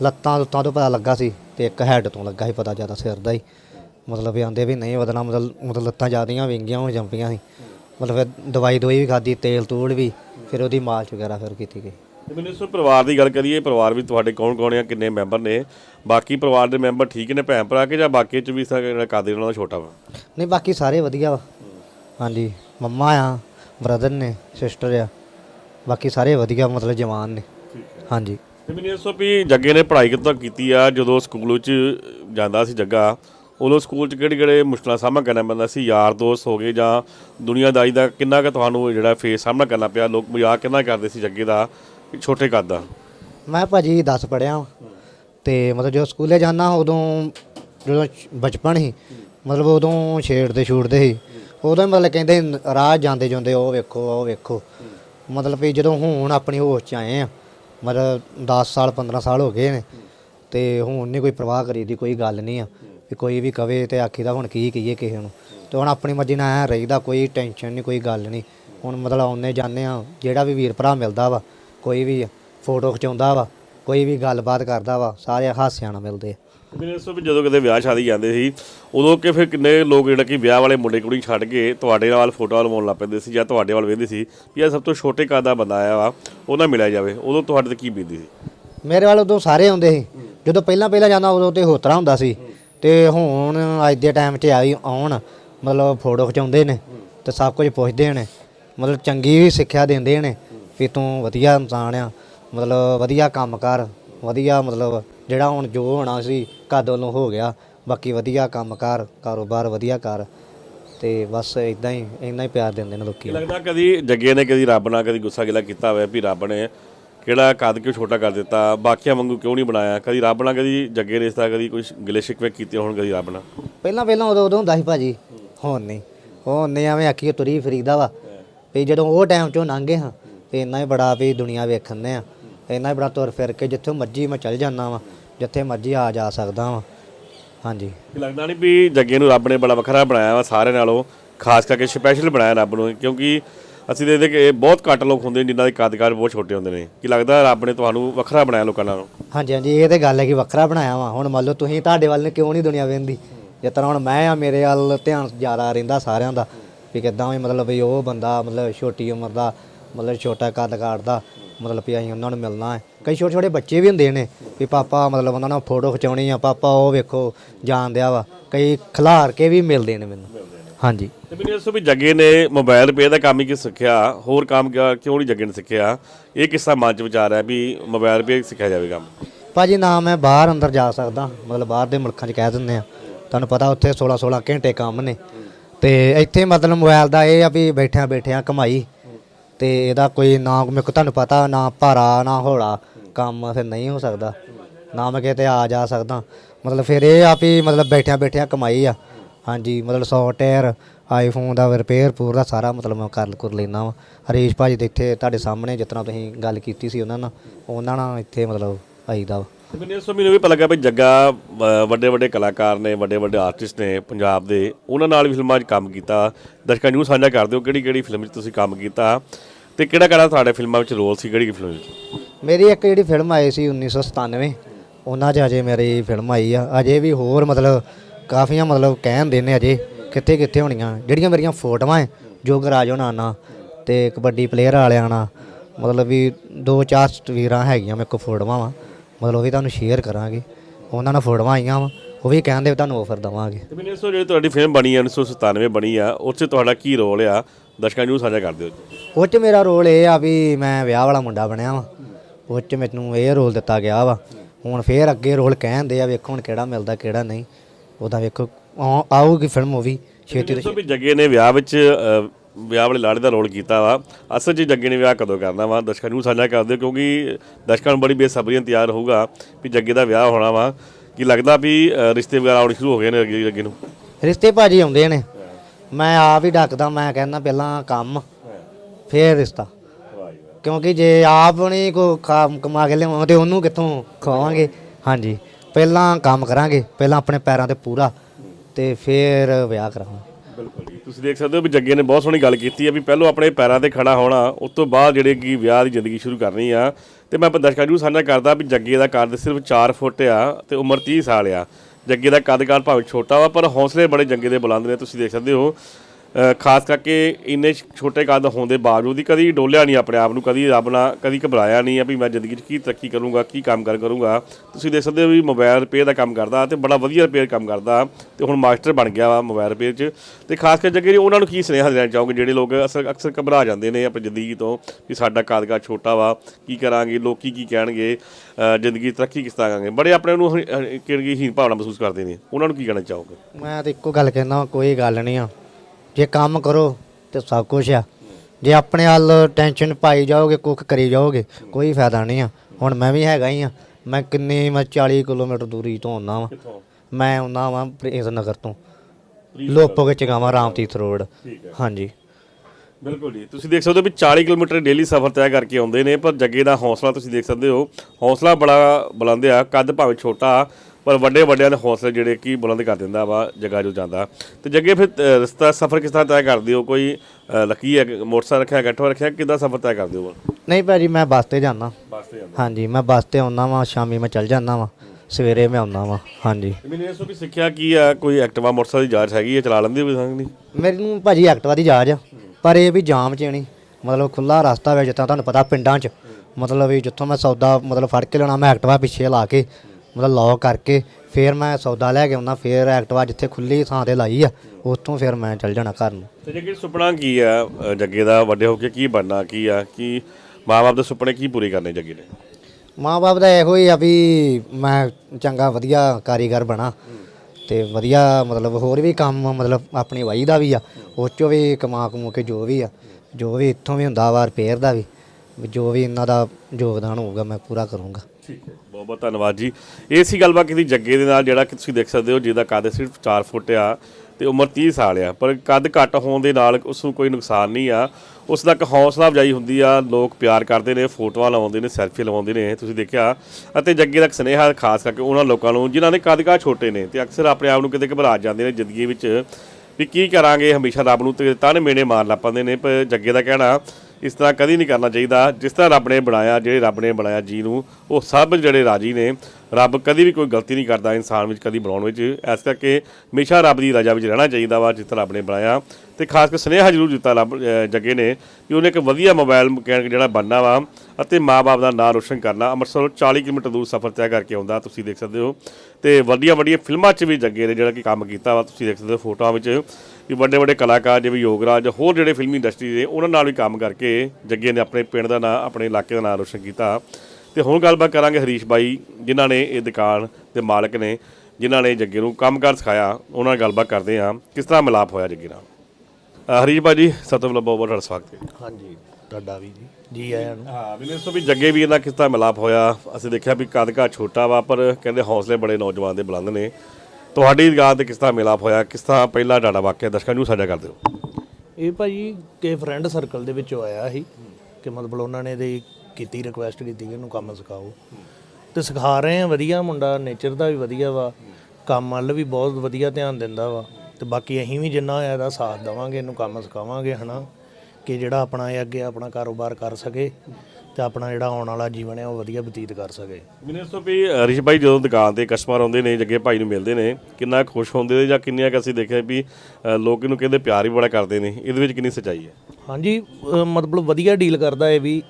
ਲੱਤਾਂ ਲੁੱਤਾਂ ਤੋਂ ਪਤਾ ਲੱਗਾ ਸੀ। ਤੇ ਇੱਕ ਹੈਡ ਤੋਂ ਲੱਗਾ ਸੀ ਪਤਾ ਜ਼ਿਆਦਾ ਸਿਰ ਦਾ ਹੀ। ਮਤਲਬ ਵੀ ਆਂਦੇ ਵੀ ਨਹੀਂ ਵਧਣਾ ਮਤਲਬ ਮਤਲਬ ਲੱਤਾਂ ਜ਼ਿਆਦੀਆਂ ਵਿੰਗੀਆਂ ਹੋ ਜਾਂਦੀਆਂ ਸੀ। ਮਤਲਬ ਫਿਰ ਦਵਾਈ ਦੋਈ ਵੀ ਖਾਦੀ ਤੇਲ ਤੂੜ ਵੀ ਫਿਰ ਉਹਦੀ ਮਾਲਸ਼ ਵਗੈਰਾ ਫਿਰ ਕੀਤੀ ਗਈ। ਤੇ ਮੈਨੂੰ ਦੱਸੋ ਪਰਿਵਾਰ ਦੀ ਗੱਲ ਕਰੀਏ ਪਰਿਵਾਰ ਵੀ ਤੁਹਾਡੇ ਕੌਣ ਕੌਣ ਆ ਕਿੰਨੇ ਮੈਂਬਰ ਨੇ? ਬਾਕੀ ਪਰਿਵਾਰ ਦੇ ਮੈਂਬਰ ਠੀਕ ਨੇ ਭੈਣ ਭਰਾ ਕੇ ਜਾਂ ਬਾਕੀ 'ਚ ਵੀ ਸਾ ਜਿਹੜਾ ਕੱਦ ਉਹਨਾਂ ਦਾ ਛੋਟਾ ਵਾ? ਨਹੀਂ ਬਾਕੀ ਸਾਰੇ ਵਧੀਆ ਵਾ। ਹਾਂਜੀ ਮੰਮਾ ਆ ਬ੍ਰਦਰ ਨੇ ਸਿਸਟਰ ਆ। ਬਾਕੀ ਸਾਰੇ ਵਧੀਆ ਮਤਲਬ ਜਵਾਨ ਨੇ। ਹਾਂਜੀ। ਤੇ ਮੈਨੂੰ ਦੱਸੋ ਵੀ ਜੱਗੇ ਨੇ ਪੜ੍ਹਾਈ ਕਿੱਦਾਂ ਕੀਤੀ ਆ? ਜਦੋਂ ਸਕੂਲ ਵਿੱਚ ਜਾਂਦਾ ਸੀ ਜੱਗਾ, ਉਦੋਂ ਸਕੂਲ 'ਚ ਕਿਹੜੇ ਕਿਹੜੇ ਮੁਸ਼ਕਲਾਂ ਦਾ ਸਾਹਮਣਾ ਕਰਨਾ ਪੈਂਦਾ ਸੀ? ਯਾਰ ਦੋਸਤ ਹੋ ਗਏ ਜਾਂ ਦੁਨੀਆਦਾਰੀ ਦਾ ਕਿੰਨਾ ਕੁ ਤੁਹਾਨੂੰ ਜਿਹੜਾ ਫੇਸ ਸਾਹਮਣਾ ਕਰਨਾ ਪਿਆ? ਲੋਕ ਮਜ਼ਾਕ ਕਿੰਨਾ ਕਰਦੇ ਸੀ ਜੱਗੇ ਦਾ, ਛੋਟੇ ਕੱਦ ਦਾ? ਮੈਂ ਭਾਜੀ 10 ਪੜਿਆ ਤੇ ਮਤਲਬ ਜਦੋਂ ਸਕੂਲੇ ਜਾਣਾ ਉਦੋਂ ਜਦੋਂ ਬਚਪਨ ਸੀ, ਮਤਲਬ ਉਦੋਂ ਛੇੜਦੇ ਛੂੜਦੇ ਸੀ। ਉਦੋਂ ਹੀ ਮਤਲਬ ਕਹਿੰਦੇ ਨ- ਰਾਹ ਜਾਂਦੇ ਜਾਂਦੇ ਉਹ ਵੇਖੋ ਉਹ ਵੇਖੋ। ਮਤਲਬ ਵੀ ਜਦੋਂ ਹੁਣ ਆਪਣੀ ਹੋਸ਼ ਚ ਆਏ ਆ ਮਤਲਬ 10 ਸਾਲ 15 ਸਾਲ ਹੋ ਗਏ ਨੇ। ਤੇ ਹੁਣ ਨਹੀਂ ਕੋਈ ਪ੍ਰਵਾਹ ਕਰੀਦੀ ਕੋਈ ਗੱਲ ਨਹੀਂ ਆ। ਵੀ ਕੋਈ ਵੀ ਕਵੇ ਤੇ ਆਖੀਦਾ ਹੁਣ ਕੀ ਕਹੀਏ ਕਿਸੇ ਨੂੰ। ਤੇ ਹੁਣ ਆਪਣੀ ਮਰਜ਼ੀ ਨਾਲ ਐਂ ਰਹੀਦਾ, ਕੋਈ ਟੈਨਸ਼ਨ ਨਹੀਂ, ਕੋਈ ਗੱਲ ਨਹੀਂ। ਹੁਣ ਮਤਲਬ ਆਉਂਦੇ ਜਾਂਦੇ ਆ, ਜਿਹੜਾ ਵੀ ਵੀਰ ਭਰਾ ਮਿਲਦਾ ਵਾ, ਕੋਈ ਵੀ ਫੋਟੋ ਖਿਚਾਉਂਦਾ ਵਾ, ਕੋਈ ਵੀ ਗੱਲਬਾਤ ਕਰਦਾ ਵਾ, ਸਾਰੇ ਹਾਸਿਆਂ ਨਾਲ ਮਿਲਦੇ ਆ। ਤੇ ਮੈਨੂੰ ਵੀ ਜਦੋਂ ਕਿਤੇ ਵਿਆਹ ਸ਼ਾਦੀ ਜਾਂਦੇ ਸੀ, ਉਦੋਂ ਕਿ ਫਿਰ ਕਿੰਨੇ ਲੋਕ ਜਿਹੜਾ ਕਿ ਵਿਆਹ ਵਾਲੇ ਮੁੰਡੇ ਕੁੜੀ ਛੱਡ ਕੇ ਤੁਹਾਡੇ ਨਾਲ ਫੋਟੋਆਂ ਲਵਾਉਣ ਲੱਗ ਪੈਂਦੇ ਸੀ ਜਾਂ ਤੁਹਾਡੇ ਵੱਲ ਵੇਖਦੇ ਸੀ ਵੀ ਇਹ ਸਭ ਤੋਂ ਛੋਟੇ ਕੱਦ ਦਾ ਬੰਦਾ ਆਇਆ ਵਾ, ਉਹ ਮਿਲਿਆ ਜਾਵੇ। ਉਦੋਂ ਤੁਹਾਡੇ ਤੇ ਕੀ ਬੀਤਦੀ ਸੀ? ਮੇਰੇ ਵੱਲ ਉਦੋਂ ਸਾਰੇ ਆਉਂਦੇ ਸੀ। ਜਦੋਂ ਪਹਿਲਾਂ ਪਹਿਲਾਂ ਜਾਂਦਾ, ਉਦੋਂ ਤੇ ਹੋਤਰਾ ਹੁੰਦਾ ਸੀ। ਤੇ ਹੁਣ ਅੱਜ ਦੇ ਟਾਈਮ 'ਚ ਆਈ ਆਉਣ, ਮਤਲਬ ਫੋਟੋ ਖਿਚਾਉਂਦੇ ਨੇ ਤੇ ਸਭ ਕੁਝ ਪੁੱਛਦੇ ਨੇ। ਮਤਲਬ ਚੰਗੀ ਵੀ ਸਿੱਖਿਆ ਦਿੰਦੇ ਨੇ ਵੀ ਤੂੰ ਵਧੀਆ ਇਨਸਾਨ ਆ, ਮਤਲਬ ਵਧੀਆ ਕੰਮ ਕਰ, ਵਧੀਆ ਮਤਲਬ ਜਿਹੜਾ ਹੁਣ ਜੋ ਹੋਣਾ ਸੀ ਘਰ ਵੱਲੋਂ ਹੋ ਗਿਆ। ਬਾਕੀ ਵਧੀਆ ਕੰਮਕਾਰ ਕਾਰੋਬਾਰ ਵਧੀਆ ਕਰ ਤੇ ਬਸ ਇਦਾਂ ਹੀ ਇੰਨਾ ਹੀ ਪਿਆਰ ਦਿੰਦੇ ਨੇ ਲੋਕੀ। ਲੱਗਦਾ ਕਦੀ ਜੱਗੇ ਨੇ ਕਦੀ ਰੱਬ ਨਾਲ ਕਦੀ ਗੁੱਸਾ ਗਿਲਾ ਕੀਤਾ ਹੋਇਆ ਵੀ ਰੱਬ ਨੇ ਕਿਹੜਾ ਕੱਦ ਕਿਉਂ ਛੋਟਾ ਕਰ ਦਿੱਤਾ ਬਾਕੀਆਂ ਵਾਂਗੂ ਕਿਉਂ ਨਹੀਂ ਬਣਾਇਆ? ਕਦੀ ਰੱਬ ਨਾਲ ਕਦੀ ਜੱਗੇ ਨੇ ਇਸ ਤਰ੍ਹਾਂ ਕਦੀ ਕੋਈ ਗਿਲੇ ਸ਼ਿਕਵੇ ਕੀਤੇ ਹੋਣ ਕਦੀ ਰੱਬ ਨਾਲ? ਪਹਿਲਾਂ ਪਹਿਲਾਂ ਉਦੋਂ ਉਦੋਂ ਹੁੰਦਾ ਸੀ ਭਾਜੀ ਹੁਣ ਨਹੀਂ। ਹੁਣ ਨਹੀਂ ਐਵੇਂ ਆਖੀਏ ਤੁਰੀ ਫਰੀਦਾ ਵਾ। ਵੀ ਜਦੋਂ ਉਹ ਟਾਈਮ ਚੋਂ ਲੰਘੇ ਹਾਂ ਤੇ ਇੰਨਾ ਹੀ ਬੜਾ ਵੀ ਦੁਨੀਆ ਵੇਖਣੇ ਆ ਇੰਨਾ ਹੀ ਬੜਾ ਤੁਰ ਫਿਰ ਕੇ ਜਿੱਥੇ ਮਰਜ਼ੀ ਮੈਂ ਚੱਲ ਜਾਂਦਾ ਵਾਂ। ਜਿੱਥੇ ਮਰਜ਼ੀ ਆ ਜਾ ਸਕਦਾ ਵਾਂ। ਹਾਂਜੀ। ਲੱਗਦਾ ਨਹੀਂ ਵੀ ਜੱਗੇ ਨੂੰ ਰੱਬ ਨੇ ਬੜਾ ਵੱਖਰਾ ਬਣਾਇਆ ਵਾ ਸਾਰੇ ਨਾਲੋਂ ਖਾਸ ਕਰਕੇ ਸਪੈਸ਼ਲ ਬਣਾਇਆ ਰੱਬ ਨੂੰ ਕਿਉਂਕਿ ਅਸੀਂ ਦੇਖਦੇ ਕਿ ਬਹੁਤ ਘੱਟ ਲੋਕ ਹੁੰਦੇ ਨੇ ਜਿਨ੍ਹਾਂ ਦੇ ਕੱਦ-ਕਾਠ ਬਹੁਤ ਛੋਟੇ ਹੁੰਦੇ ਨੇ। ਕੀ ਲੱਗਦਾ ਰੱਬ ਨੇ ਤੁਹਾਨੂੰ ਵੱਖਰਾ ਬਣਾਇਆ ਲੋਕਾਂ ਨਾਲੋਂ? ਹਾਂਜੀ ਹਾਂਜੀ ਇਹ ਤੇ ਗੱਲ ਹੈ ਕਿ ਵੱਖਰਾ ਬਣਾਇਆ ਵਾ। ਹੁਣ ਮੰਨ ਲਓ ਤੁਸੀਂ ਤੁਹਾਡੇ ਵੱਲ ਨੇ ਕਿਉਂ ਨਹੀਂ ਦੁਨੀਆ ਵੇਂਦੀ ਜਿਸ ਤਰ੍ਹਾਂ ਹੁਣ ਮੈਂ ਆ ਮੇਰੇ ਵੱਲ ਧਿਆਨ ਜ਼ਿਆਦਾ ਰਹਿੰਦਾ ਸਾਰਿਆਂ ਦਾ ਵੀ ਕਿਦਾਂ ਵੀ ਮਤਲਬ ਵੀ ਉਹ ਬੰਦਾ ਮਤਲਬ ਛੋਟੀ ਉਮਰ ਦਾ ਮਤਲਬ ਛੋਟਾ ਕੱਦ ਕਾਟਦਾ ਮਤਲਬ ਵੀ ਅਸੀਂ ਉਹਨਾਂ ਨੂੰ ਮਿਲਣਾ ਹੈ। ਕਈ ਛੋਟੇ ਛੋਟੇ ਬੱਚੇ ਵੀ ਹੁੰਦੇ ਨੇ ਵੀ ਪਾਪਾ ਮਤਲਬ ਉਹਨਾਂ ਨਾਲ ਫੋਟੋ ਖਿਚਾਉਣੀ ਆ ਪਾਪਾ ਉਹ ਵੇਖੋ ਜਾਣਦਿਆ ਵਾ। ਕਈ ਖਿਲਾਰ ਕੇ ਵੀ ਮਿਲਦੇ ਨੇ ਮੈਨੂੰ। ਹਾਂਜੀ। ਤੇ ਮੈਨੂੰ ਦੱਸੋ ਵੀ ਜੱਗੇ ਨੇ ਮੋਬਾਈਲ ਰਿਪੇਅਰ ਦਾ ਕੰਮ ਹੀ ਕਿਉਂ ਸਿੱਖਿਆ? ਹੋਰ ਕੰਮ ਕਿਉਂ ਨਹੀਂ ਜੱਗੇ ਨੇ ਸਿੱਖਿਆ? ਇਹ ਕਿੱਸਾ ਮਨ ਚ ਵਿਚਾਰ ਹੈ ਵੀ ਮੋਬਾਈਲ ਰਿਪੇਅਰ ਸਿੱਖਿਆ ਜਾਵੇ ਕੰਮ? ਭਾਜੀ ਨਾ ਮੈਂ ਬਾਹਰ ਅੰਦਰ ਜਾ ਸਕਦਾ। ਮਤਲਬ ਬਾਹਰ ਦੇ ਮੁਲਕਾਂ 'ਚ ਕਹਿ ਦਿੰਦੇ ਆ। ਤੁਹਾਨੂੰ ਪਤਾ ਉੱਥੇ 16 16 ਘੰਟੇ ਕੰਮ ਨੇ। ਤੇ ਇੱਥੇ ਮਤਲਬ ਮੋਬਾਈਲ ਦਾ ਇਹ ਆ ਵੀ ਬੈਠਿਆਂ ਬੈਠਿਆਂ ਕਮਾਈ। ਤੇ ਇਹਦਾ ਕੋਈ ਨਾ ਕੋ ਤੁਹਾਨੂੰ ਪਤਾ ਨਾ ਭਾਰਾ ਨਾ ਹੌਲਾ ਕੰਮ ਫਿਰ ਨਹੀਂ ਹੋ ਸਕਦਾ। ਨਾ ਮੈਂ ਕਿਤੇ ਆ ਜਾ ਸਕਦਾ। ਮਤਲਬ ਫਿਰ ਇਹ ਆ ਵੀ ਮਤਲਬ ਬੈਠਿਆਂ ਬੈਠਿਆਂ ਕਮਾਈ ਆ। ਹਾਂਜੀ, ਮਤਲਬ ਸੌਫਟਵੇਅਰ ਆਈਫੋਨ ਦਾ ਰਿਪੇਅਰ ਪੂਰ ਦਾ ਸਾਰਾ ਮਤਲਬ ਮੈਂ ਕਰ ਕਰ ਲੈਣਾ ਵਾ। ਹਰੀਸ਼ ਭਾਜੀ ਦੇ ਇੱਥੇ ਤੁਹਾਡੇ ਸਾਹਮਣੇ ਜਿਸ ਤਰ੍ਹਾਂ ਤੁਸੀਂ ਗੱਲ ਕੀਤੀ ਸੀ ਉਹਨਾਂ ਨਾਲ ਉਹਨਾਂ ਨਾਲ ਇੱਥੇ ਮਤਲਬ ਆਈਦਾ ਵਾ। ਤੇ ਮੈਨੂੰ ਦੱਸੋ ਮੈਨੂੰ ਵੀ ਪਤਾ ਲੱਗਾ ਵੀ ਜੱਗਾ ਵੱਡੇ ਵੱਡੇ ਕਲਾਕਾਰ ਨੇ, ਵੱਡੇ ਵੱਡੇ ਆਰਟਿਸਟ ਨੇ ਪੰਜਾਬ ਦੇ, ਉਹਨਾਂ ਨਾਲ ਵੀ ਫਿਲਮਾਂ 'ਚ ਕੰਮ ਕੀਤਾ। ਦਰਸ਼ਕਾਂ ਨੂੰ ਸਾਂਝਾ ਕਰ ਦਿਓ ਕਿਹੜੀ ਕਿਹੜੀ ਫਿਲਮ 'ਚ ਤੁਸੀਂ ਕੰਮ ਕੀਤਾ। ਤੇ ਕਿਹੜਾ ਕਿਹੜਾ ਤੁਹਾਡੇ ਫਿਲਮਾਂ ਵਿੱਚ ਰੋਲ ਸੀ ਕਿਹੜੀ ਫਿਲਮ 'ਚ? ਮੇਰੀ ਇੱਕ ਜਿਹੜੀ ਫਿਲਮ ਆਈ ਸੀ 1997 ਉਹਨਾਂ 'ਚ ਅਜੇ ਮੇਰੀ ਫਿਲਮ ਆਈ ਆ। ਅਜੇ ਵੀ ਹੋਰ ਮਤਲਬ ਕਾਫੀਆਂ ਮਤਲਬ ਕਹਿਣ ਦੇ ਨੇ ਅਜੇ ਕਿੱਥੇ ਕਿੱਥੇ ਹੋਣੀਆਂ। ਜਿਹੜੀਆਂ ਮੇਰੀਆਂ ਫੋਟੋਆਂ ਹੈ ਜੋਗਰਾਜ ਹੋਣਾ ਨਾਲ ਤੇ ਕਬੱਡੀ ਪਲੇਅਰ ਵਾਲਿਆਂ ਨਾਲ ਮਤਲਬ ਵੀ ਦੋ ਚਾਰ ਤਸਵੀਰਾਂ ਹੈਗੀਆਂ ਮੇਰੇ ਕੋਲ ਫੋਟੋਆਂ ਵਾ ਮਤਲਬ ਉਹ ਵੀ ਤੁਹਾਨੂੰ ਸ਼ੇਅਰ ਕਰਾਂਗੇ। ਉਹਨਾਂ ਨਾਲ ਫੋਟੋਆਂ ਆਈਆਂ ਵਾ ਉਹ ਵੀ ਕਹਿੰਦੇ ਤੁਹਾਨੂੰ ਆਫਰ ਦਵਾਂਗੇ। ਤੇ ਮੈਨੂੰ ਦੱਸੋ ਜਿਹੜੀ ਤੁਹਾਡੀ ਫਿਲਮ ਬਣੀ ਆ 1997 ਬਣੀ ਆ ਉਹ 'ਚ ਤੁਹਾਡਾ ਕੀ ਰੋਲ ਆ? ਦਰਸ਼ਕਾਂ ਨੂੰ ਸਾਂਝਾ ਕਰ ਦਿਓ। ਉਹ 'ਚ ਮੇਰਾ ਰੋਲ ਇਹ ਆ ਵੀ ਮੈਂ ਵਿਆਹ ਵਾਲਾ ਮੁੰਡਾ ਬਣਿਆ ਵਾ। ਉਹ 'ਚ ਮੈਨੂੰ ਇਹ ਰੋਲ ਦਿੱਤਾ ਗਿਆ ਵਾ। ਹੁਣ ਫੇਰ ਅੱਗੇ ਰੋਲ ਕਹਿੰਦੇ ਆ ਵੇਖੋ ਹੁਣ ਕਿਹੜਾ ਮਿਲਦਾ ਕਿਹੜਾ ਨਹੀਂ। ਉਹਦਾ ਵੇਖੋ ਆਉ- ਆਊਗੀ ਫਿਲਮ ਉਹ ਵੀ ਛੇਤੀ ਤੋਂ ਦੱਸੋ ਵੀ ਜੱਗੇ ਨੇ ਵਿਆਹ ਵਿੱਚ ਵਿਆਹ ਵਾਲੇ ਲਾੜੇ ਦਾ ਰੋਲ ਕੀਤਾ ਵਾ। ਅਸਲ 'ਚ ਜੱਗੇ ਨੇ ਵਿਆਹ ਕਦੋਂ ਕਰਨਾ ਵਾ? ਦਰਸ਼ਕਾਂ ਨੂੰ ਸਾਂਝਾ ਕਰ ਦਿਓ ਕਿਉਂਕਿ ਦਰਸ਼ਕਾਂ ਨੂੰ ਬੜੀ ਬੇਸਬਰੀ ਨਾਲ ਇੰਤਜ਼ਾਰ ਹੋਊਗਾ ਵੀ ਜੱਗੇ ਦਾ ਵਿਆਹ ਹੋਣਾ ਵਾ। ਕੀ ਲੱਗਦਾ ਵੀ ਰਿਸ਼ਤੇ ਵਗੈਰਾ ਆਉਣੇ ਸ਼ੁਰੂ ਹੋ ਗਏ ਨੇ ਅੱਗੇ ਜੱਗੇ ਨੂੰ? ਰਿਸ਼ਤੇ ਭਾਜੀ ਆਉਂਦੇ ਨੇ। ਮੈਂ ਆਪ ਹੀ ਡੱਕਦਾ ਮੈਂ ਕਹਿੰਦਾ ਪਹਿਲਾਂ ਕੰਮ ਫੇਰ ਰਿਸ਼ਤਾ। ਕਿਉਂਕਿ ਜੇ ਆਪ ਨਹੀਂ ਕੋ ਕੰਮ ਕਮਾ ਕੇ ਲਿਆਵਾਂ ਤੇ ਉਹਨੂੰ ਕਿੱਥੋਂ ਖਵਾਵਾਂਗੇ? ਹਾਂਜੀ। ਪਹਿਲਾਂ ਕੰਮ ਕਰਾਂਗੇ, ਪਹਿਲਾਂ ਆਪਣੇ ਪੈਰਾਂ ਤੇ ਪੂਰਾ, ਤੇ ਫਿਰ ਵਿਆਹ ਕਰਾਂਗੇ। ਬਿਲਕੁਲ ਜੀ। ਤੁਸੀਂ ਦੇਖ ਸਕਦੇ ਹੋ ਵੀ ਜੱਗੇ ਨੇ ਬਹੁਤ ਸੋਹਣੀ ਗੱਲ ਕੀਤੀ ਹੈ ਵੀ ਪਹਿਲਾਂ ਆਪਣੇ ਪੈਰਾਂ ਤੇ ਖੜਾ ਹੋਣਾ, ਉਸ ਤੋਂ ਬਾਅਦ ਜਿਹੜੇ ਕਿ ਵਿਆਹ ਦੀ ਜ਼ਿੰਦਗੀ ਸ਼ੁਰੂ ਕਰਨੀ ਆ। ਤੇ ਮੈਂ ਦਰਸ਼ਕਾਂ ਨੂੰ ਸਾਂਝਾ ਕਰਦਾ ਵੀ ਜੱਗੇ ਦਾ ਕੱਦ ਸਿਰਫ 4 ਫੁੱਟ ਆ ਤੇ ਉਮਰ 30 ਸਾਲ ਆ। ਜੱਗੇ ਦਾ ਕੱਦ ਕਾਲ ਭਾਵੇਂ ਛੋਟਾ ਵਾ, ਪਰ ਹੌਸਲੇ ਬੜੇ ਜੱਗੇ ਦੇ ਬੁਲੰਦ ਨੇ, ਤੁਸੀਂ ਦੇਖ ਸਕਦੇ ਹੋ। ਖਾਸ ਕਰਕੇ ਇੰਨੇ ਛੋਟੇ ਕੱਦ ਹੋਣ ਦੇ ਬਾਵਜੂਦ ਹੀ ਕਦੀ ਡੋਲਿਆ ਨਹੀਂ ਆਪਣੇ ਆਪ ਨੂੰ, ਕਦੀ ਰੱਬ ਨਾਲ ਕਦੀ ਘਬਰਾਇਆ ਨਹੀਂ ਆ ਵੀ ਮੈਂ ਜ਼ਿੰਦਗੀ 'ਚ ਕੀ ਤਰੱਕੀ ਕਰੂੰਗਾ, ਕੀ ਕੰਮ ਕਰ ਕਰੂੰਗਾ। ਤੁਸੀਂ ਦੇਖ ਸਕਦੇ ਹੋ ਵੀ ਮੋਬਾਈਲ ਰਿਪੇਅਰ ਦਾ ਕੰਮ ਕਰਦਾ ਤੇ ਬੜਾ ਵਧੀਆ ਰਿਪੇਅਰ ਕੰਮ ਕਰਦਾ ਤੇ ਹੁਣ ਮਾਸਟਰ ਬਣ ਗਿਆ ਵਾ ਮੋਬਾਈਲ ਰਿਪੇਅਰ 'ਚ ਤੇ ਖਾਸ ਕਰਕੇ ਜੱਗੇ ਜੀ ਉਹਨਾਂ ਨੂੰ ਕੀ ਸੁਨੇਹਾ ਦੇਣਾ ਚਾਹੋਗੇ? ਜਿਹੜੇ ਲੋਕ ਅਸਰ ਅਕਸਰ ਘਬਰਾ ਜਾਂਦੇ ਨੇ ਆਪਣੀ ਜ਼ਿੰਦਗੀ ਤੋਂ ਵੀ ਸਾਡਾ ਕਾਦਗਾ ਛੋਟਾ ਵਾ, ਕੀ ਕਰਾਂਗੇ, ਲੋਕੀ ਕੀ ਕਹਿਣਗੇ ਜ਼ਿੰਦਗੀ 'ਚ ਤਰੱਕੀ ਕਿਸ ਤਰ੍ਹਾਂ ਕਰਾਂਗੇ? ਬੜੇ ਆਪਣੇ ਨੂੰ ਕਿਹੜੀ ਹੀਣ ਭਾਵਨਾ ਮਹਿਸੂਸ ਕਰਦੇ ਨੇ। ਉਹਨਾਂ ਨੂੰ ਕੀ ਕਹਿਣਾ ਚਾਹੋਗੇ? ਮੈਂ ਤਾਂ ਇੱਕੋ ਗੱਲ ਕਹਿੰਦਾ ਕੋਈ ਗੱਲ ਨਹੀਂ ਆ। ਜੇ ਕੰਮ ਕਰੋ ਤੇ ਸਭ ਕੁਝ ਆ। ਜੇ ਆਪਣੇ ਵੱਲ ਟੈਨਸ਼ਨ ਪਾਈ ਜਾਓਗੇ ਕੁੱਖ ਕਰੀ ਜਾਓਗੇ ਕੋਈ ਫਾਇਦਾ ਨਹੀਂ ਆ। ਹੁਣ ਮੈਂ ਵੀ ਹੈਗਾ ਹੀ ਆ। ਮੈਂ ਕਿੰਨੀ ਮੈਂ 40 ਕਿਲੋਮੀਟਰ ਦੂਰੀ ਤੋਂ ਆਉਣਾ ਵਾਂ। ਮੈਂ ਆਉਣਾ ਵਾਂ ਪ੍ਰਿੰਸ ਨਗਰ ਤੋਂ। Lopoke Chogawan Ramtirath road. ਹਾਂਜੀ। ਬਿਲਕੁਲ ਜੀ। ਤੁਸੀਂ ਦੇਖ ਸਕਦੇ ਹੋ ਵੀ 40 ਕਿਲੋਮੀਟਰ ਡੇਲੀ ਸਫ਼ਰ ਤੈਅ ਕਰਕੇ ਆਉਂਦੇ ਨੇ ਪਰ ਜੱਗੇ ਦਾ ਹੌਸਲਾ ਤੁਸੀਂ ਦੇਖ ਸਕਦੇ ਹੋ। ਹੌਸਲਾ ਬੜਾ ਬੁਲੰਦ ਆ ਕੱਦ ਭਾਵੇਂ ਛੋਟਾ ਪਰ ਵੱਡੇ ਵੱਡਿਆਂ ਦੇ ਹੌਸਲੇ ਜਿਹੜੇ ਕੀ ਬੁਲੰਦ ਕਰ ਦਿੰਦਾ ਵਾ ਜੱਗਾ ਜੋ ਜਾਂਦਾ। ਤੇ ਜੱਗੇ ਫਿਰ ਅ, ਰਸਤਾ ਸਫ਼ਰ ਕਿਸ ਤਰ੍ਹਾਂ ਤੈਅ ਕਰਦੇ ਹੋ? ਕੋਈ ਅ, ਲੱਕੀ ਹੈ ਮੋਟਰਸਾਈਕਲ ਰੱਖਿਆ ਗੱਠਵਾ ਰੱਖਿਆ ਕਿੱਦਾਂ ਸਫ਼ਰ ਤੈਅ ਕਰਦੇ ਹੋ? ਨਹੀਂ ਭਾਜੀ ਮੈਂ ਬੱਸ ਤੇ ਜਾਂਦਾ। ਬੱਸ ਤੇ ਜਾਂਦਾ। ਹਾਂਜੀ ਮੈਂ ਬੱਸ ਤੇ ਆਉਣਾ ਵਾਂ ਸ਼ਾਮੀ ਮੈਂ ਚੱਲ ਜਾਂਦਾ ਵਾਂ ਸਵੇਰੇ ਮੈਂ ਆਉਣਾ ਵਾਂ ਹਾਂਜੀ। ਮੈਨੂੰ ਇਹ ਸੋ ਵੀ ਸਿੱਖਿਆ ਕੀ ਆ? ਕੋਈ ਐਕਟਿਵਾ ਮੋਟਰਸਾਈਕਲ ਦੀ ਜਾਂਚ ਹੈਗੀ ਹੈ ਚਲਾ ਲੈਂਦੇ ਹੋ ਸੰਗ ਨਹੀਂ? ਮੈਨੂੰ ਭਾਜੀ ਐਕਟਿਵਾ ਦੀ ਜਾਜ ਆ। ਪਰ ਇਹ ਵੀ ਜਾਮ ਚ ਨਹੀਂ ਮਤਲਬ ਖੁੱਲਾ ਰਸਤਾ ਵੇ ਜਿੱਦਾਂ ਤੁਹਾਨੂੰ ਪਤਾ ਪਿੰਡਾਂ ਚ। ਮਤਲਬ ਵੀ ਜਿੱਥੋਂ ਮੈਂ ਸੌਦਾ ਮਤਲਬ ਫੜ ਕੇ ਲੈਣਾ ਮੈਂ ਐਕਟਿਵਾ ਪਿੱਛੇ ਲਾ ਕੇ ਮਤਲਬ ਲੌਕ ਕਰਕੇ ਫਿਰ ਮੈਂ ਸੌਦਾ ਲੈ ਕੇ ਆਉਣਾ ਫਿਰ ਐਕਟਿਵਾ ਜਿੱਥੇ ਖੁੱਲੀ ਥਾਂ ਤੇ ਲਾਈ ਆ ਉੱਥੋਂ ਫਿਰ ਮੈਂ ਚੱਲ ਜਾਣਾ ਘਰ ਨੂੰ। ਤੇ ਜੱਗੇ ਸੁਪਨਾ ਕੀ ਆ ਅ, ਜੱਗੇ ਦਾ ਵੱਡੇ ਹੋ ਕੇ ਕੀ ਬਣਨਾ ਕੀ ਆ ਕੀ ਮਾਂ-ਬਾਪ ਦੇ ਸੁਪਨੇ ਕੀ ਪੂਰੇ ਕਰਨੇ ਜੱਗੇ ਨੇ? ਮਾਂ-ਬਾਪ ਦਾ ਇਹੋ ਹੀ ਆ ਵੀ ਮੈਂ ਚੰਗਾ ਵਧੀਆ ਕਾਰੀਗਰ ਬਣਾ। ਤੇ ਵਧੀਆ ਮਤਲਬ ਹੋਰ ਵੀ ਕੰਮ ਮਤਲਬ ਆਪਣੀ ਵਾਈ ਦਾ ਵੀ ਆ ਉਹ ਚੋਂ ਵੀ ਕਮਾ ਕਮੂ ਕੇ ਜੋ ਵੀ ਆ, ਜੋ ਵੀ ਇੱਥੋਂ ਵੀ ਹੁੰਦਾ ਵਾ ਰਿਪੇਅਰ ਦਾ ਵੀ ਜੋ ਵੀ ਇਹਨਾਂ ਦਾ ਯੋਗਦਾਨ ਹੋਊਗਾ ਮੈਂ ਪੂਰਾ ਕਰੂੰਗਾ। ਠੀਕ ਹੈ। ਬਹੁਤ ਬਹੁਤ ਧੰਨਵਾਦ ਜੀ। ਇਹ ਸੀ ਗੱਲਬਾਤ ਕੀਤੀ ਜੱਗੇ ਦੇ ਨਾਲ ਜਿਹੜਾ ਕਿ ਤੁਸੀਂ ਦੇਖ ਸਕਦੇ ਹੋ, ਜਿਹਦਾ ਕੱਦ ਸਿਰਫ 4 ਫੁੱਟ ਆ। ਤੇ ਉਮਰ 30 ਸਾਲ ਆ। ਪਰ ਕੱਦ ਘੱਟ ਹੋਣ ਦੇ ਨਾਲ ਉਸ ਨੂੰ ਕੋਈ ਨੁਕਸਾਨ ਨਹੀਂ ਆ। ਉਸ ਦਾ ਇੱਕ ਹੌਸਲਾ ਅਫਜਾਈ ਹੁੰਦੀ ਆ। ਲੋਕ ਪਿਆਰ ਕਰਦੇ ਨੇ, ਫੋਟੋਆਂ ਲਵਾਉਂਦੇ ਨੇ, ਸੈਲਫੀ ਲਵਾਉਂਦੇ ਨੇ, ਤੁਸੀਂ ਦੇਖਿਆ। ਅਤੇ ਜੱਗੇ ਦਾ ਇੱਕ ਸੁਨੇਹਾ ਖਾਸ ਕਰਕੇ ਉਹਨਾਂ ਲੋਕਾਂ ਨੂੰ, ਜਿਨ੍ਹਾਂ ਦੇ ਕੱਦ ਕਾ ਛੋਟੇ ਨੇ। ਤੇ ਅਕਸਰ ਆਪਣੇ ਆਪ ਨੂੰ ਕਿਤੇ ਘਬਰਾ ਜਾਂਦੇ ਨੇ ਜ਼ਿੰਦਗੀ ਵਿੱਚ ਵੀ ਕੀ ਕਰਾਂਗੇ, ਹਮੇਸ਼ਾ ਰੱਬ ਨੂੰ ਤੇ ਤਨ ਮੇਨੇ ਮਾਰ ਲੱਗ ਪਾਉਂਦੇ ਨੇ। ਪਰ ਜੱਗੇ ਦਾ ਕਹਿਣਾ ਇਸ ਤਰ੍ਹਾਂ ਕਦੀ ਨਹੀਂ ਕਰਨਾ ਚਾਹੀਦਾ। ਜਿਸ ਤਰ੍ਹਾਂ ਰੱਬ ਨੇ ਬਣਾਇਆ, ਜਿਹੜੇ ਰੱਬ ਨੇ ਬਣਾਇਆ ਜੀ ਨੂੰ, ਉਹ ਸਭ ਜਿਹੜੇ ਰਾਜੀ ਨੇ, ਰੱਬ ਕਦੀ ਵੀ ਕੋਈ ਗਲਤੀ ਨਹੀਂ ਕਰਦਾ ਇਨਸਾਨ ਵਿੱਚ ਕਦੀ ਬਣਾਉਣ ਵਿੱਚ। ਇਸ ਕਰਕੇ ਹਮੇਸ਼ਾ ਰੱਬ ਦੀ ਰਜ਼ਾ ਵਿੱਚ ਰਹਿਣਾ ਚਾਹੀਦਾ ਵਾ, ਜਿਸ ਤਰ੍ਹਾਂ ਰੱਬ ਨੇ ਬਣਾਇਆ। ਤੇ ਖਾਸ ਕਰ ਸੁਨੇਹਾ ਜ਼ਰੂਰ ਦਿੱਤਾ ਰੱਬ ਜੱਗੇ ਨੇ ਕਿ ਉਹਨੇ ਇੱਕ ਵਧੀਆ ਮੋਬਾਈਲ ਮਕੈਨਿਕ ਜਿਹੜਾ ਬਣਨਾ ਵਾ ਅਤੇ ਮਾਪੇ ਦਾ ਨਾਂ ਰੋਸ਼ਨ ਕਰਨਾ। ਅੰਮ੍ਰਿਤਸਰ 40 ਕਿਲੋਮੀਟਰ ਦੂਰ ਸਫ਼ਰ ਤੈਅ ਕਰਕੇ ਆਉਂਦਾ, ਤੁਸੀਂ ਦੇਖ ਸਕਦੇ ਹੋ। ਤੇ ਵੱਡੀਆਂ ਵੱਡੀਆਂ ਫਿਲਮਾਂ 'ਚ ਵੀ ਜੱਗੇ ਨੇ ਜਿਹੜਾ ਕਿ ਕੰਮ ਕੀਤਾ ਵਾ, ਤੁਸੀਂ ਦੇਖ ਸਕਦੇ ਹੋ ਫੋਟੋਆਂ ਵਿੱਚ। ਵੀ ਵੱਡੇ ਵੱਡੇ ਕਲਾਕਾਰ ਜਿਵੇਂ ਯੋਗਰਾਜ ਹੋਰ ਜਿਹੜੇ ਫਿਲਮੀ ਇੰਡਸਟਰੀ ਦੇ ਉਹਨਾਂ ਨਾਲ ਵੀ ਕੰਮ ਕਰਕੇ ਜੱਗੇ ਨੇ ਆਪਣੇ ਪਿੰਡ ਦਾ ਨਾਂ ਆਪਣੇ ਇਲਾਕੇ ਦਾ ਨਾਂ ਰੋਸ਼ਨ ਕੀਤਾ। ਤੇ ਹੁਣ ਗੱਲਬਾਤ ਕਰਾਂਗੇ ਹਰੀਸ਼ ਬਾਈ ਜਿਨ੍ਹਾਂ ਨੇ ਇਹ ਦੁਕਾਨ ਦੇ ਮਾਲਕ ਨੇ ਜਿਨ੍ਹਾਂ ਨੇ ਜੱਗੇ ਨੂੰ ਕੰਮਕਾਰ ਸਿਖਾਇਆ। ਉਹਨਾਂ ਨਾਲ ਗੱਲਬਾਤ ਕਰਦੇ ਹਾਂ ਕਿਸ ਤਰ੍ਹਾਂ ਮਿਲਾਪ ਹੋਇਆ ਜੱਗੇ ਨਾਲ? ਅ, ਹਰੀਸ਼ ਬਾਈ ਜੀ ਸਭ ਤੋਂ ਪਹਿਲਾਂ ਬਹੁਤ ਬਹੁਤ ਸਵਾਗਤ ਹੈ। ਹਾਂਜੀ ਤੁਹਾਡਾ ਵੀ ਜੀ ਜੀ ਆਇਆਂ ਨੂੰ। ਹਾਂ ਮੈਨੂੰ ਤੋਂ ਵੀ ਜੱਗੇ ਵੀਰ ਨਾਲ ਕਿਸ ਤਰ੍ਹਾਂ ਮਿਲਾਪ ਹੋਇਆ? ਅਸੀਂ ਦੇਖਿਆ ਵੀ ਕੱਦ ਘਾ ਛੋਟਾ ਵਾ ਪਰ ਕਹਿੰਦੇ ਹੌਸਲੇ ਬੜੇ ਨੌਜਵਾਨ ਦੇ ਬੁਲੰਦ ਨੇ। ਤੁਹਾਡੀ ਗੱਲ ਤੇ ਕਿਸ ਤਰ੍ਹਾਂ ਮਿਲਾਪ ਹੋਇਆ? ਕਿਸ ਤਰ੍ਹਾਂ ਪਹਿਲਾ ਤੁਹਾਡਾ ਵਾਕਿਆ? ਦਰਸ਼ਕਾਂ ਨੂੰ ਸਾਂਝਾ ਕਰ ਦਿਓ। ਇਹ ਭਾਜੀ ਕਿ ਫਰੈਂਡ ਸਰਕਲ ਦੇ ਵਿੱਚੋਂ ਆਇਆ ਸੀ ਕਿ ਮਤਲਬ ਉਹਨਾਂ ਨੇ ਇਹਦੀ ਕੀਤੀ ਰਿਕੁਐਸਟ ਕੀਤੀ ਕਿ ਇਹਨੂੰ ਕੰਮ ਸਿਖਾਓ। ਤੇ ਸਿਖਾ ਰਹੇ ਆ, ਵਧੀਆ ਮੁੰਡਾ ਨੇਚਰ ਦਾ ਵੀ ਵਧੀਆ ਵਾ, ਕੰਮ ਵੱਲ ਵੀ ਬਹੁਤ ਵਧੀਆ ਧਿਆਨ ਦਿੰਦਾ ਵਾ। ਤੇ ਬਾਕੀ ਅਸੀਂ ਵੀ ਜਿੰਨਾ ਹੋਇਆ ਇਹਦਾ ਸਾਥ ਦੇਵਾਂਗੇ, ਇਹਨੂੰ ਕੰਮ ਸਿਖਾਵਾਂਗੇ ਹਨਾ, ਕਿ ਜਿਹੜਾ ਆਪਣਾ ਇਹ ਅੱਗੇ ਆਪਣਾ ਕਾਰੋਬਾਰ ਕਰ ਸਕੇ। ਤੇ ਆਪਣਾ ਜਿਹੜਾ ਆਉਣ ਵਾਲਾ ਜੀਵਨ ਹੈ ਉਹ ਵਧੀਆ ਬਤੀਤ ਕਰ ਸਕੇ। ਮੈਨੂੰ ਇਸ ਤੋਂ ਵੀ ਹਰੀਸ਼ ਬਾਈ ਜਦੋਂ ਦੁਕਾਨ ਤੇ ਕਸਟਮਰ ਆਉਂਦੇ ਨੇ ਜੱਗੇ ਭਾਈ ਨੂੰ ਮਿਲਦੇ ਨੇ ਕਿੰਨਾ ਖੁਸ਼ ਹੁੰਦੇ ਨੇ ਜਾਂ ਕਿੰਨੀਆਂ ਕੁ ਅਸੀਂ ਦੇਖਿਆ ਵੀ ਲੋਕ ਇਹਨੂੰ ਕਹਿੰਦੇ ਪਿਆਰ ਵੀ ਬੜਾ ਕਰਦੇ ਨੇ। ਇਹਦੇ ਵਿੱਚ ਕਿੰਨੀ ਸੱਚਾਈ ਹੈ? ਹਾਂਜੀ ਮਤਲਬ ਵਧੀਆ ਡੀਲ ਕਰਦਾ ਇਹ ਵੀ।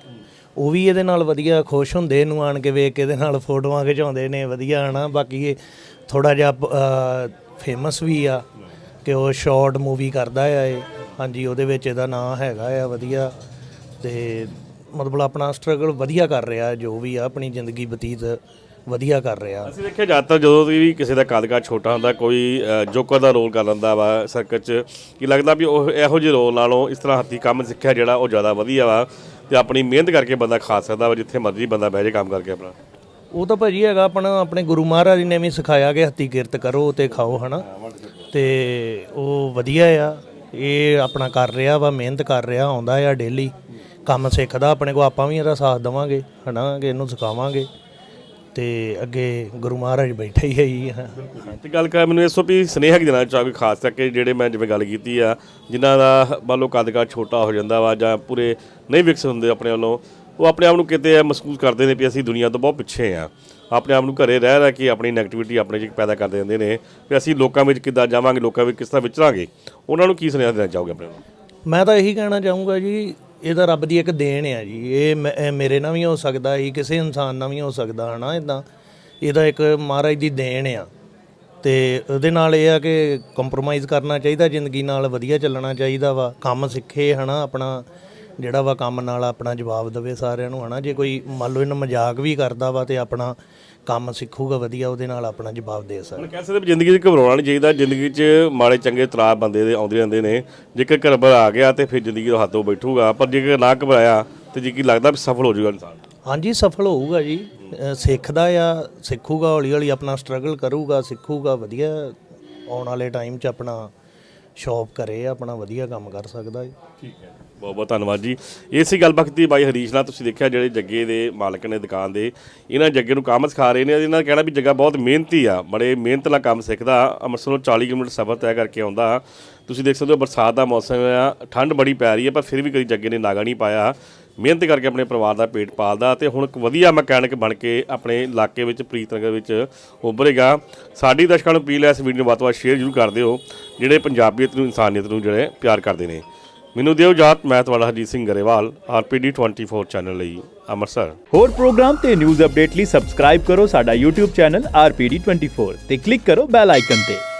ਉਹ ਵੀ ਇਹਦੇ ਨਾਲ ਵਧੀਆ ਖੁਸ਼ ਹੁੰਦੇ ਇਹਨੂੰ ਆਣ ਕੇ ਵੇਖ ਕੇ ਇਹਦੇ ਨਾਲ ਫੋਟੋਆਂ ਖਿਚਾਉਂਦੇ ਨੇ ਵਧੀਆ ਹਨਾ। ਬਾਕੀ ਇਹ ਥੋੜਾ ਜਿਹਾ ਫੇਮਸ ਵੀ ਆ ਕਿ ਉਹ ਸ਼ਾਰਟ ਮੂਵੀ ਕਰਦਾ ਆ ਇਹ। ਹਾਂਜੀ ਉਹਦੇ ਵਿੱਚ ਇਹਦਾ ਨਾਂ ਹੈਗਾ ਆ ਵਧੀਆ। ਤੇ ਮਤਲਬ ਆਪਣਾ ਸਟਰਗਲ ਵਧੀਆ ਕਰ ਰਿਹਾ ਜੋ ਵੀ ਆ ਆਪਣੀ ਜ਼ਿੰਦਗੀ ਬਤੀਤ ਵਧੀਆ ਕਰ ਰਿਹਾ। ਅਸੀਂ ਦੇਖਿਆ ਜ਼ਿਆਦਾਤਰ ਜਦੋਂ ਵੀ ਕਿਸੇ ਦਾ ਕਦਕਾ ਛੋਟਾ ਹੁੰਦਾ ਕੋਈ ਜੋਕਰ ਦਾ ਰੋਲ ਕਰ ਲੈਂਦਾ ਵਾ ਸਰਕਟ 'ਚ ਕੀ ਲੱਗਦਾ ਵੀ ਉਹ ਇਹੋ ਜਿਹੇ ਰੋਲ ਨਾਲੋਂ ਇਸ ਤਰ੍ਹਾਂ ਹੱਥੀਂ ਕੰਮ ਸਿੱਖਿਆ ਜਿਹੜਾ ਉਹ ਜ਼ਿਆਦਾ ਵਧੀਆ ਵਾ ਤੇ ਆਪਣੀ ਮਿਹਨਤ ਕਰਕੇ ਬੰਦਾ ਖਾ ਸਕਦਾ ਵਾ ਜਿੱਥੇ ਮਰਜ਼ੀ ਬੰਦਾ ਬਹਿ ਜੇ ਕੰਮ ਕਰਕੇ ਆਪਣਾ। ਉਹ ਤਾਂ ਭਾਜੀ ਹੈਗਾ ਆਪਣਾ ਆਪਣੇ ਗੁਰੂ ਮਹਾਰਾਜ ਨੇ ਵੀ ਸਿਖਾਇਆ ਕਿ ਹੱਤੀ ਕਿਰਤ ਕਰੋ ਤੇ ਖਾਓ ਹਨਾ? ਤੇ ਉਹ ਵਧੀਆ ਆ ਇਹ ਆਪਣਾ ਕਰ ਰਿਹਾ ਵਾ ਮਿਹਨਤ ਕਰ ਰਿਹਾ ਆਉਂਦਾ ਆ ਡੇਲੀ ਕੰਮ ਸਿੱਖਦਾ ਆਪਣੇ ਕੋ ਆਪਾਂ ਵੀ ਇਹਦਾ ਸਾਥ ਦੇਵਾਂਗੇ ਹਨਾ ਕਿ ਇਹਨੂੰ ਸਿਖਾਵਾਂਗੇ। ਤੇ ਅੱਗੇ ਗੁਰੂ ਮਹਾਰਾਜ ਬੈਠੇ ਹੀ ਹੈ ਜੀ ਹਾਂ। ਤੇ ਗੱਲ ਕਰ ਮੈਨੂੰ ਇਸ ਵੀ ਸਨੇਹਾ ਕੀ ਦੇਣਾ ਚਾਹੋਗੇ ਖਾਸ ਕਰਕੇ ਜਿਹੜੇ ਮੈਂ ਜਿਵੇਂ ਗੱਲ ਕੀਤੀ ਆ ਜਿਨ੍ਹਾਂ ਦਾ ਮੰਨ ਲਓ ਕਦਕਾ ਛੋਟਾ ਹੋ ਜਾਂਦਾ ਵਾ ਜਾਂ ਪੂਰੇ ਨਹੀਂ ਵਿਕਸ ਹੁੰਦੇ ਆਪਣੇ ਵੱਲੋਂ ਉਹ ਆਪਣੇ ਆਪ ਨੂੰ ਕਿਤੇ ਮਹਿਸੂਸ ਕਰਦੇ ਨੇ ਵੀ ਅਸੀਂ ਦੁਨੀਆ ਤੋਂ ਬਹੁਤ ਪਿੱਛੇ ਆ। ਆਪਣੇ ਆਪ ਨੂੰ ਘਰੇ ਰਹਿ ਰਹਿ ਕੇ ਆਪਣੀ ਨੈਗੇਟਿਵਿਟੀ ਆਪਣੇ 'ਚ ਪੈਦਾ ਕਰਦੇ ਰਹਿੰਦੇ ਨੇ ਵੀ ਅਸੀਂ ਲੋਕਾਂ ਵਿੱਚ ਕਿੱਦਾਂ ਜਾਵਾਂਗੇ ਲੋਕਾਂ ਵਿੱਚ ਕਿਸ ਤਰ੍ਹਾਂ ਵਿਚਰਾਂਗੇ। ਉਹਨਾਂ ਨੂੰ ਕੀ ਸੁਨੇਹਾ ਦੇਣਾ ਚਾਹੋਗੇ ਆਪਣੇ ਨੂੰ ਮੈਂ ਤਾਂ ਇਹੀ ਕਹਿਣਾ ਚਾਹੂੰਗਾ ਜੀ ਇਹ ਤਾਂ ਰੱਬ ਦੀ ਇੱਕ ਦੇਣ ਆ ਜੀ। ਇਹ ਮੈਂ- ਇਹ ਮੇਰੇ ਨਾਲ ਵੀ ਹੋ ਸਕਦਾ ਸੀ ਕਿਸੇ ਇਨਸਾਨ ਨਾਲ ਵੀ ਹੋ ਸਕਦਾ, ਹਨਾ ਇਦਾਂ ਇਹਦਾ ਇੱਕ ਮਹਾਰਾਜ ਦੀ ਦੇਣ ਆ। ਤੇ ਉਹਦੇ ਨਾਲ ਇਹ ਆ ਕਿ ਕੰਪਰੋਮਾਈਜ਼ ਕਰਨਾ ਚਾਹੀਦਾ, ਜ਼ਿੰਦਗੀ ਨਾਲ ਵਧੀਆ ਚੱਲਣਾ ਚਾਹੀਦਾ ਵਾ। ਕੰਮ ਸਿੱਖੇ, ਹਨਾ, ਆਪਣਾ, ਜਿਹੜਾ ਵਾ ਕੰਮ ਨਾਲ ਆਪਣਾ ਜਵਾਬ ਦੇਵੇ ਸਾਰਿਆਂ ਨੂੰ, ਹਨਾ। ਜੇ ਕੋਈ ਮੰਨ ਲਓ ਇਹਨਾਂ ਮਜ਼ਾਕ ਵੀ ਕਰਦਾ ਵਾ ਤੇ ਆਪਣਾ ਕੰਮ ਸਿੱਖੂਗਾ ਵਧੀਆ ਉਹਦੇ ਨਾਲ ਆਪਣਾ ਜਵਾਬ ਦੇ ਸਕਦਾ। ਹੁਣ ਕਹਿ ਸਕਦੇ ਵੀ ਜ਼ਿੰਦਗੀ 'ਚ ਘਬਰਾਉਣਾ ਨਹੀਂ ਚਾਹੀਦਾ ਜ਼ਿੰਦਗੀ 'ਚ ਮਾੜੇ ਚੰਗੇ ਤਰਾਰ ਬੰਦੇ ਦੇ ਆਉਂਦੇ ਰਹਿੰਦੇ ਨੇ। ਜੇਕਰ ਘਬਰਾ ਗਿਆ ਤੇ ਫਿਰ ਜ਼ਿੰਦਗੀ ਤੋਂ ਹੱਥੋਂ ਬੈਠੂਗਾ ਪਰ ਜੇਕਰ ਨਾ ਘਬਰਾਇਆ ਤੇ ਜੀ ਕੀ ਲੱਗਦਾ ਵੀ ਸਫਲ ਹੋ ਜਾਊਗਾ ਇਨਸਾਨ। ਹਾਂਜੀ ਸਫਲ ਹੋਊਗਾ ਜੀ। ਸਿੱਖਦਾ ਆ ਸਿੱਖੂਗਾ ਹੌਲੀ ਹੌਲੀ ਆਪਣਾ ਸਟਰਗਲ ਕਰੂਗਾ ਸਿੱਖੂਗਾ ਵਧੀਆ ਆਉਣ ਵਾਲੇ ਟਾਈਮ 'ਚ ਆਪਣਾ ਸ਼ੌਪ ਕਰੇ ਆਪਣਾ ਵਧੀਆ ਕੰਮ ਕਰ ਸਕਦਾ ਜੀ। ਠੀਕ ਹੈ। ਬਹੁਤ ਬਹੁਤ ਧੰਨਵਾਦ ਜੀ। ਇਹ ਸੀ ਗੱਲਬਾਤ ਦੀ ਬਾਈ ਹਰੀਸ਼ ਨਾਲ ਤੁਸੀਂ ਦੇਖਿਆ, ਜਿਹੜੇ ਜੱਗੇ ਦੇ ਮਾਲਕ ਨੇ ਦੁਕਾਨ ਦੇ, ਇਹਨਾਂ ਜੱਗੇ ਨੂੰ ਕੰਮ ਸਿਖਾ ਰਹੇ ਨੇ ਇਹਨਾਂ ਦਾ ਕਹਿਣਾ ਵੀ ਜੱਗਾ ਬਹੁਤ ਮਿਹਨਤੀ ਆ, ਬੜੇ ਮਿਹਨਤ ਨਾਲ ਕੰਮ ਸਿੱਖਦਾ, ਅੰਮ੍ਰਿਤਸਰੋਂ 40 ਕਿਲੋਮੀਟਰ ਸਫ਼ਰ ਤੈਅ ਕਰਕੇ ਆਉਂਦਾ। ਤੁਸੀਂ ਦੇਖ ਸਕਦੇ ਹੋ ਬਰਸਾਤ ਦਾ ਮੌਸਮ ਆ, ਠੰਡ ਬੜੀ ਪੈ ਰਹੀ ਹੈ, ਪਰ ਫਿਰ ਵੀ ਕਦੀ ਜੱਗੇ ਨੇ ਨਾਗਾ ਨਹੀਂ ਪਾਇਆ। ਮਿਹਨਤ ਕਰਕੇ ਆਪਣੇ ਪਰਿਵਾਰ ਦਾ ਪੇਟ ਪਾਲਦਾ ਤੇ ਹੁਣ ਇੱਕ ਵਧੀਆ ਮਕੈਨਿਕ ਬਣ ਕੇ ਆਪਣੇ ਇਲਾਕੇ ਵਿੱਚ, ਪ੍ਰੀਤਨਗਰ ਵਿੱਚ ਉੱਭਰੇਗਾ। ਸਾਡੀ ਦਰਸ਼ਕਾਂ ਨੂੰ ਅਪੀਲ ਹੈ ਇਸ ਵੀਡੀਓ ਨੂੰ ਵੱਧ ਤੋਂ ਵੱਧ ਸ਼ੇਅਰ ਜ਼ਰੂਰ ਕਰ ਦਿਓ, ਜਿਹੜੇ ਪੰਜਾਬੀਅਤ ਨੂੰ, ਇਨਸਾਨੀਅਤ ਨੂੰ ਜਿਹੜੇ ਪਿਆਰ ਕਰਦੇ ਨੇ। ਮੈਨੂੰ ਦਿਓ ਜਾਤ ਮੈਂ ਤੁਹਾਡਾ ਹਰਜੀਤ ਸਿੰਘ ਗਰੇਵਾਲ, ਆਰਪੀਡੀ 24 ਚੈਨਲ ਲਈ ਅੰਮ੍ਰਿਤਸਰ। ਹੋਰ ਪ੍ਰੋਗਰਾਮ ਤੇ ਨਿਊਜ਼ ਅਪਡੇਟ ਲਈ ਸਬਸਕ੍ਰਾਈਬ ਕਰੋ ਸਾਡਾ YouTube ਚੈਨਲ RPD24 ਤੇ ਕਲਿੱਕ ਕਰੋ ਬੈਲ ਆਈਕਨ ਤੇ।